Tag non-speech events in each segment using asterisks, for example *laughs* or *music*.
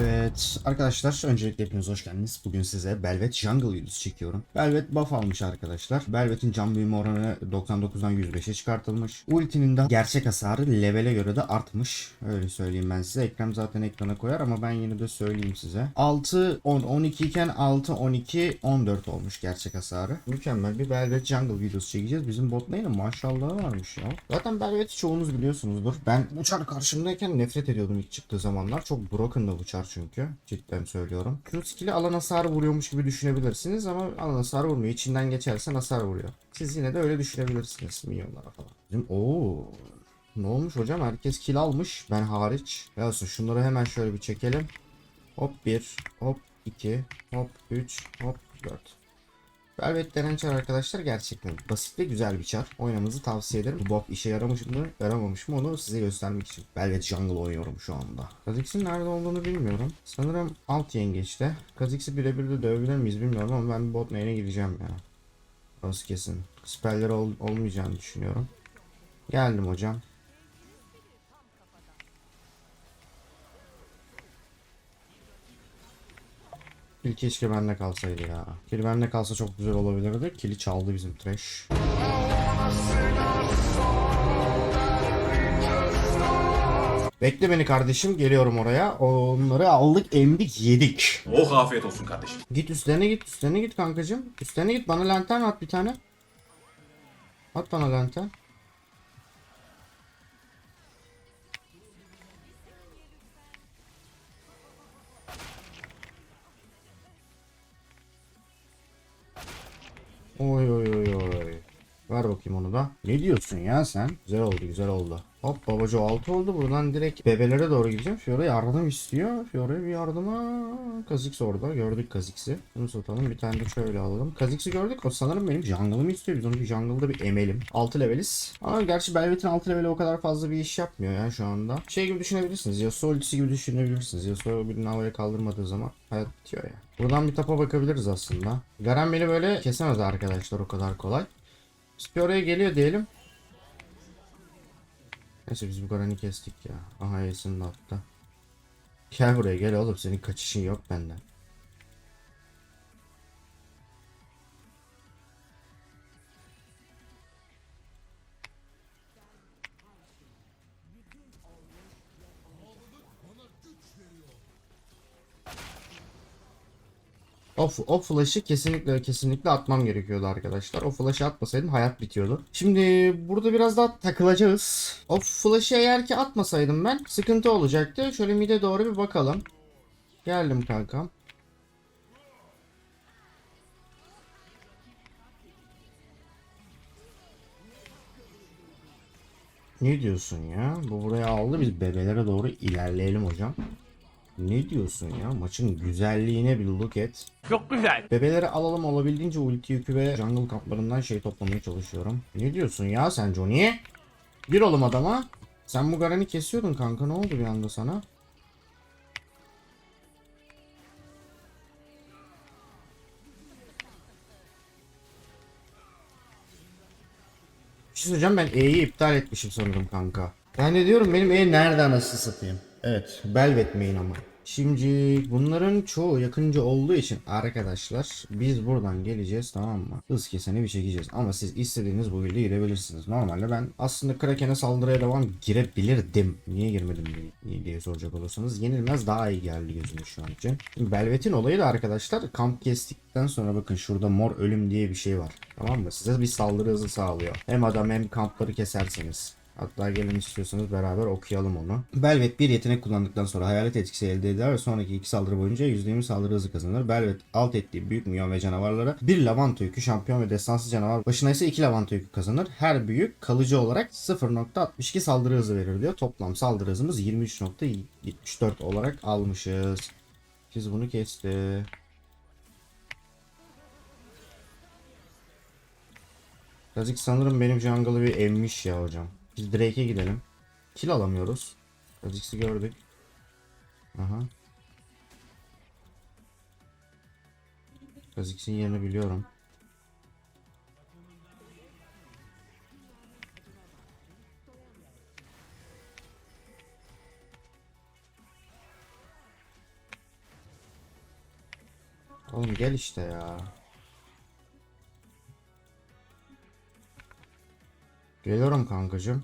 Evet arkadaşlar öncelikle hepiniz hoş geldiniz. Bugün size Belvet Jungle videosu çekiyorum. Belvet buff almış arkadaşlar. Belvet'in can büyüme oranı 99'dan 105'e çıkartılmış. Ultinin de gerçek hasarı levele göre de artmış. Öyle söyleyeyim ben size. Ekrem zaten ekrana koyar ama ben yine de söyleyeyim size. 6 10 12 iken 6 12 14 olmuş gerçek hasarı. Mükemmel bir Belvet Jungle videosu çekeceğiz. Bizim bot lane'in maşallahı varmış ya. Zaten Belvet'i çoğunuz biliyorsunuzdur. Ben bu çar karşımdayken nefret ediyordum ilk çıktığı zamanlar. Çok broken da çar çünkü. Cidden söylüyorum. Q skill'i alan hasarı vuruyormuş gibi düşünebilirsiniz ama alan hasarı vurmuyor. İçinden geçersen hasar vuruyor. Siz yine de öyle düşünebilirsiniz milyonlara falan. Bizim ooo ne olmuş hocam? Herkes kill almış. Ben hariç. Ya olsun şunları hemen şöyle bir çekelim. Hop 1, hop 2, hop 3, hop 4. Velvet denen arkadaşlar gerçekten basit ve güzel bir çar. Oynamanızı tavsiye ederim. Bu buff işe yaramış mı yaramamış mı onu size göstermek için. Velvet Jungle oynuyorum şu anda. Kha'Zix'in nerede olduğunu bilmiyorum. Sanırım alt yengeçte. Kha'Zix'i birebir de dövebilir miyiz bilmiyorum ama ben bot lane'e gideceğim ya. Orası kesin. Spell'ler ol- olmayacağını düşünüyorum. Geldim hocam. Kil keşke bende kalsaydı ya. Kil bende kalsa çok güzel olabilirdi. Kili çaldı bizim trash. Bekle beni kardeşim geliyorum oraya. Onları aldık emdik yedik. Oh afiyet olsun kardeşim. Git üstlerine git üstlerine git kankacım. Üstlerine git bana lantern at bir tane. At bana lantern. Oy oy oy oy. Ver bakayım onu da. Ne diyorsun ya sen? Güzel oldu güzel oldu. Hop babacı 6 oldu. Buradan direkt bebelere doğru gideceğim. Fiora yardım istiyor. Fiora'ya bir yardıma. Kha'Zix orada. Gördük Kha'Zix'i. Bunu satalım. Bir tane de şöyle alalım. Kha'Zix'i gördük. O sanırım benim jungle'ımı istiyor. Biz onu bir jungle'da bir emelim. 6 leveliz. Ama gerçi Belvet'in 6 leveli o kadar fazla bir iş yapmıyor ya şu anda. Şey gibi düşünebilirsiniz. Yasuo ultisi gibi düşünebilirsiniz. Yasuo birini havaya kaldırmadığı zaman hayat bitiyor ya. Buradan bir tapa bakabiliriz aslında. Garen beni böyle kesemez arkadaşlar o kadar kolay. Bir oraya geliyor diyelim. Neyse biz bu Garen'i kestik ya. Aha Yasin de attı. Gel buraya gel oğlum senin kaçışın yok benden. O, o flash'ı kesinlikle kesinlikle atmam gerekiyordu arkadaşlar. O flash'ı atmasaydım hayat bitiyordu. Şimdi burada biraz daha takılacağız. O flash'ı eğer ki atmasaydım ben sıkıntı olacaktı. Şöyle mid'e doğru bir bakalım. Geldim kankam. Ne diyorsun ya? Bu buraya aldı biz bebelere doğru ilerleyelim hocam. Ne diyorsun ya? Maçın güzelliğine bir look et. Çok güzel. Bebeleri alalım olabildiğince ulti yükü ve jungle kaplarından şey toplamaya çalışıyorum. Ne diyorsun ya sen Johnny? Bir oğlum adama. Sen bu Garen'i kesiyordun kanka ne oldu bir anda sana? Bir şey söyleyeceğim ben E'yi iptal etmişim sanırım kanka. Ben de diyorum benim E nerede anasını satayım. Evet Belvet main ama. Şimdi bunların çoğu yakınca olduğu için arkadaşlar biz buradan geleceğiz tamam mı? Hız keseni bir çekeceğiz ama siz istediğiniz bu build'e girebilirsiniz. Normalde ben aslında Kraken'e saldırıya devam girebilirdim. Niye girmedim diye, diye soracak olursanız yenilmez daha iyi geldi gözüme şu an için. Belvet'in olayı da arkadaşlar kamp kestikten sonra bakın şurada mor ölüm diye bir şey var. Tamam mı? Size bir saldırı hızı sağlıyor. Hem adam hem kampları keserseniz. Hatta gelin istiyorsanız beraber okuyalım onu. Belvet bir yetenek kullandıktan sonra hayalet etkisi elde eder ve sonraki iki saldırı boyunca %20 saldırı hızı kazanır. Belvet alt ettiği büyük milyon ve canavarlara bir lavanta yükü şampiyon ve destansı canavar başına ise iki lavanta yükü kazanır. Her büyük kalıcı olarak 0.62 saldırı hızı verir diyor. Toplam saldırı hızımız 23.74 olarak almışız. Siz bunu kesti. Kazik sanırım benim jungle'ı bir emmiş ya hocam. Biz Drake'e gidelim. Kill alamıyoruz. Kha'Zix'i gördük. Aha. Kha'Zix'in yerini biliyorum. Oğlum gel işte ya. Geliyorum kankacım.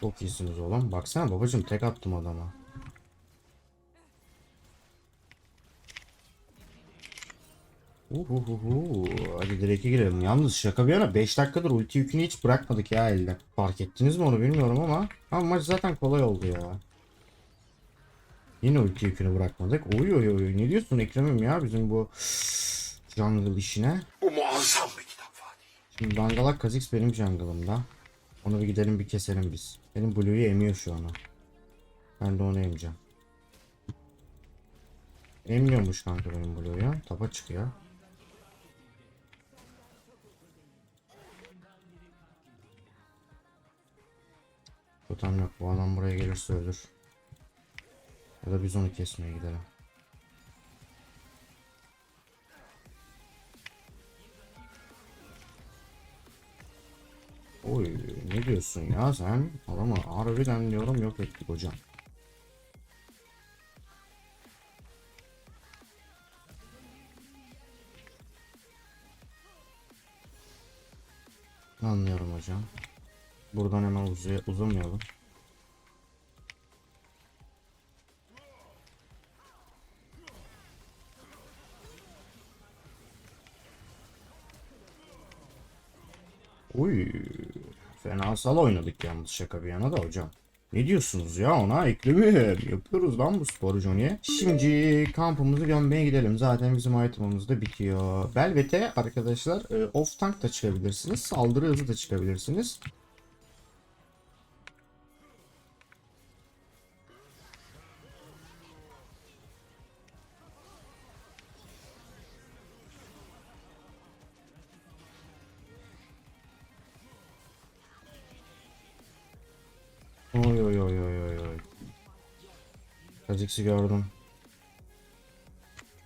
Çok iyisiniz oğlum. Baksana babacım tek attım adama. Uhuhuhu. Hadi direk'e girelim. Yalnız şaka bir yana 5 dakikadır ulti yükünü hiç bırakmadık ya elde. Fark ettiniz mi onu bilmiyorum ama. Ama maç zaten kolay oldu ya. Yine ulti yükünü bırakmadık. Oy oy oy. Ne diyorsun Ekrem'im ya bizim bu jungle işine? Bu muazzam bir kitap Fatih. Şimdi Dangalak Kha'Zix benim jungle'ımda. Onu bir gidelim bir keselim biz. Benim Blue'yu emiyor şu an o. Ben de onu emeceğim. Emmiyormuş kanka benim Blue'yu. Tapa çıkıyor. Totem yok. Bu adam buraya gelirse ölür. Ya da biz onu kesmeye gidelim. Oy ne diyorsun ya sen? Adamı harbiden diyorum yok ettik hocam. Anlıyorum hocam. Buradan hemen uzay uzamayalım. Fena sal oynadık yalnız şaka bir yana da hocam. Ne diyorsunuz ya ona Ekrem'im? Yapıyoruz lan bu sporu Johnny'e. Şimdi kampımızı gömmeye gidelim. Zaten bizim itemımız da bitiyor. Belvet'e arkadaşlar e, off tank da çıkabilirsiniz. Saldırı hızı da çıkabilirsiniz. Kha'Zix'i gördüm.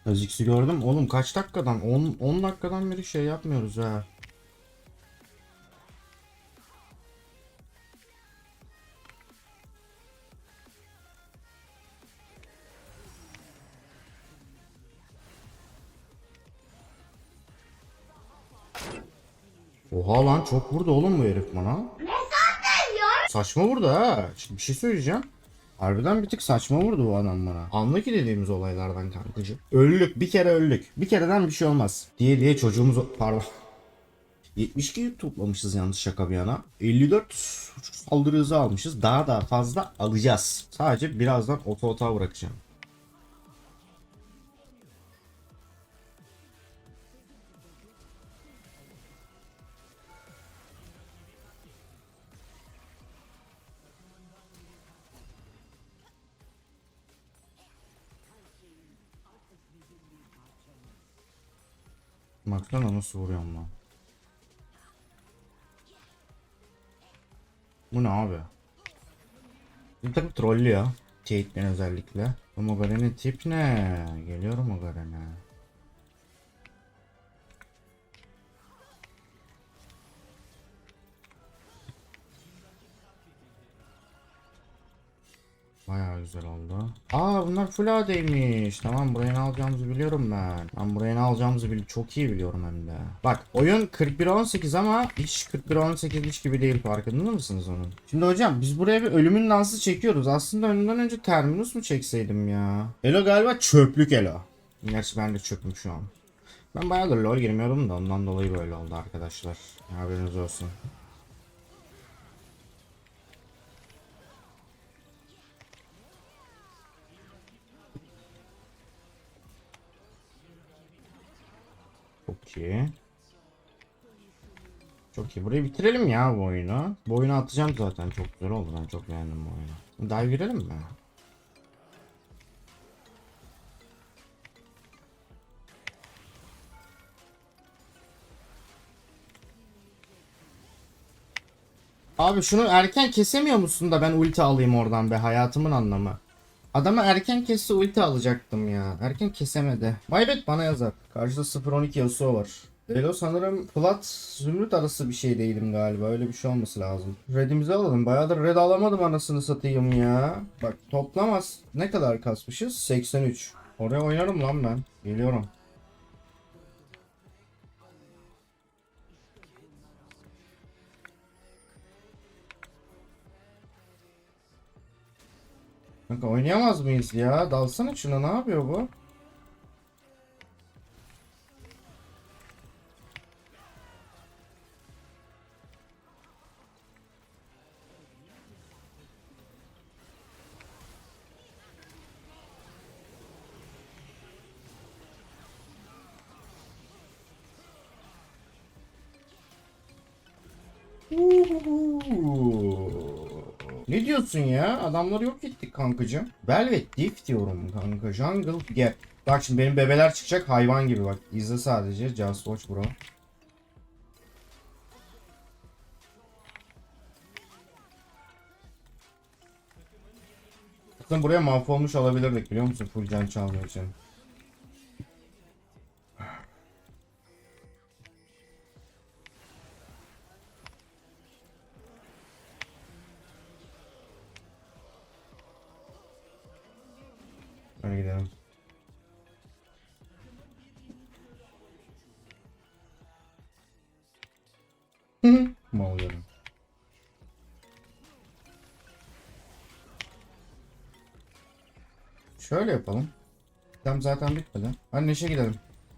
Kha'Zix'i gördüm. Oğlum kaç dakikadan? 10 10 dakikadan beri şey yapmıyoruz ha. Oha lan çok vurdu oğlum bu herif bana. Saçma vurdu ha. Şimdi bir şey söyleyeceğim. Harbiden bir tık saçma vurdu bu adam bana. Anla ki dediğimiz olaylardan kankacı. Öldük. Bir kere öldük. Bir kereden bir şey olmaz. Diye diye çocuğumuz... Pardon. *laughs* 72 toplamışız yalnız şaka bir yana. 54 saldırı hızı almışız. Daha daha fazla alacağız. Sadece birazdan oto otağa bırakacağım. Baksana nasıl vuruyorum lan. Bu ne abi? Bir takım trollüyor. Caitlyn özellikle. Ama Garen'in tip ne? Geliyorum o Garen'e. Bayağı güzel oldu. Aa bunlar full AD'ymiş. Tamam buraya ne alacağımızı biliyorum ben. Ben buraya ne alacağımızı bil çok iyi biliyorum hem de. Bak oyun 41-18 ama hiç 41-18'miş gibi değil farkında mısınız onun? Şimdi hocam biz buraya bir ölümün dansı çekiyoruz. Aslında önünden önce Terminus mu çekseydim ya? Elo galiba çöplük Elo. Gerçi ben de çöpüm şu an. Ben bayağıdır LoL girmiyordum da ondan dolayı böyle oldu arkadaşlar. Haberiniz olsun. Çok iyi. Çok iyi. Burayı bitirelim ya bu oyunu. Bu oyunu atacağım zaten. Çok güzel oldu. Ben çok beğendim bu oyunu. Dive girelim mi? Abi şunu erken kesemiyor musun da ben ulti alayım oradan be hayatımın anlamı. Adamı erken kesse ulti alacaktım ya. Erken kesemedi. Maybet bana yazar. Karşıda 0-12 Yasuo var. Elo sanırım plat zümrüt arası bir şey değilim galiba. Öyle bir şey olması lazım. Red'imizi alalım. Bayağıdır red alamadım anasını satayım ya. Bak toplamaz. Ne kadar kasmışız? 83. Oraya oynarım lan ben. Geliyorum. Kanka oynayamaz mıyız ya? Dalsana şuna ne yapıyor bu? Ne diyorsun ya? Adamları yok ettik kankacım. Velvet Diff diyorum kanka. Jungle gel. Bak şimdi benim bebeler çıkacak hayvan gibi bak. İzle sadece. Just watch bro. Aslında buraya mahvolmuş olabilirdik biliyor musun? Full can çalmak için. Şöyle yapalım. Tam zaten bitmedi. Hadi Neşe gidelim.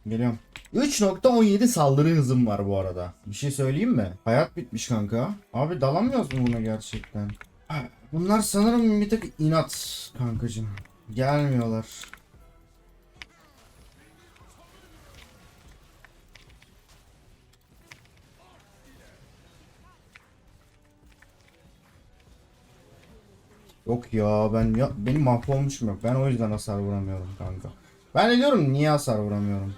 Geliyorum. 3.17 saldırı hızım var bu arada. Bir şey söyleyeyim mi? Hayat bitmiş kanka. Abi dalamıyoruz mu buna gerçekten? Bunlar sanırım bir tık inat kankacım. Gelmiyorlar. Yok ya ben ya benim mahvolmuşum yok. Ben o yüzden hasar vuramıyorum kanka. Ben de diyorum niye hasar vuramıyorum?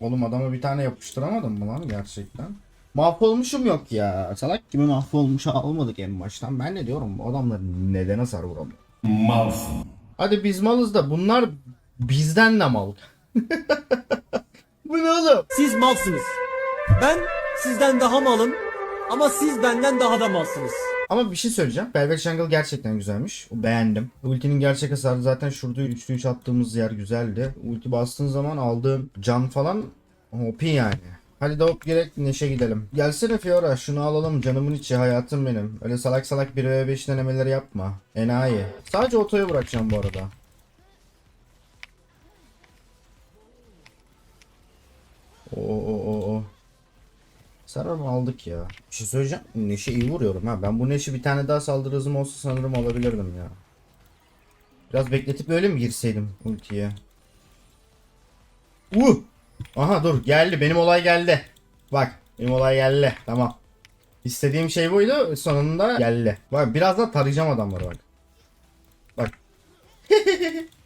Oğlum adama bir tane yapıştıramadım mı lan gerçekten? Mahvolmuşum yok ya. Salak gibi mahvolmuş almadık en baştan. Ben ne diyorum bu adamlar neden hasar vuramıyor? Malsın. Hadi biz malız da bunlar bizden de mal. *laughs* bu ne oğlum? Siz malsınız. Ben sizden daha malım ama siz benden daha da malsınız. Ama bir şey söyleyeceğim. Velvet Jungle gerçekten güzelmiş. Beğendim. Ultinin gerçek hasarı zaten şurada 3'lü 3 attığımız yer güzeldi. Ulti bastığın zaman aldığın can falan OP yani. Hadi doğup gerek Neşe gidelim. Gelsene Fiora şunu alalım canımın içi hayatım benim. Öyle salak salak 1v5 denemeleri yapma. Enayi. Sadece otoya bırakacağım bu arada. Oo o o o. Sanırım aldık ya. Bir şey söyleyeceğim. Neşe iyi vuruyorum ha. Ben bu Neşe bir tane daha saldırı hızım olsa sanırım alabilirdim ya. Biraz bekletip öyle mi girseydim ultiye? Uh! Aha dur geldi. Benim olay geldi. Bak benim olay geldi. Tamam. İstediğim şey buydu. Sonunda geldi. Bak biraz daha tarayacağım adamları bak. Bak. *laughs*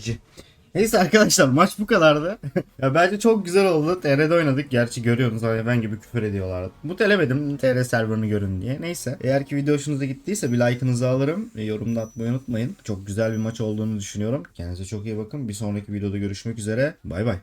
Cici. Neyse arkadaşlar maç bu kadardı. *laughs* ya bence çok güzel oldu. TR'de oynadık. Gerçi görüyorsunuz hayvan gibi küfür ediyorlardı. Bu telemedim TR serverını görün diye. Neyse. Eğer ki video hoşunuza gittiyse bir like'ınızı alırım. Ve yorumda atmayı unutmayın. Çok güzel bir maç olduğunu düşünüyorum. Kendinize çok iyi bakın. Bir sonraki videoda görüşmek üzere. Bay bay.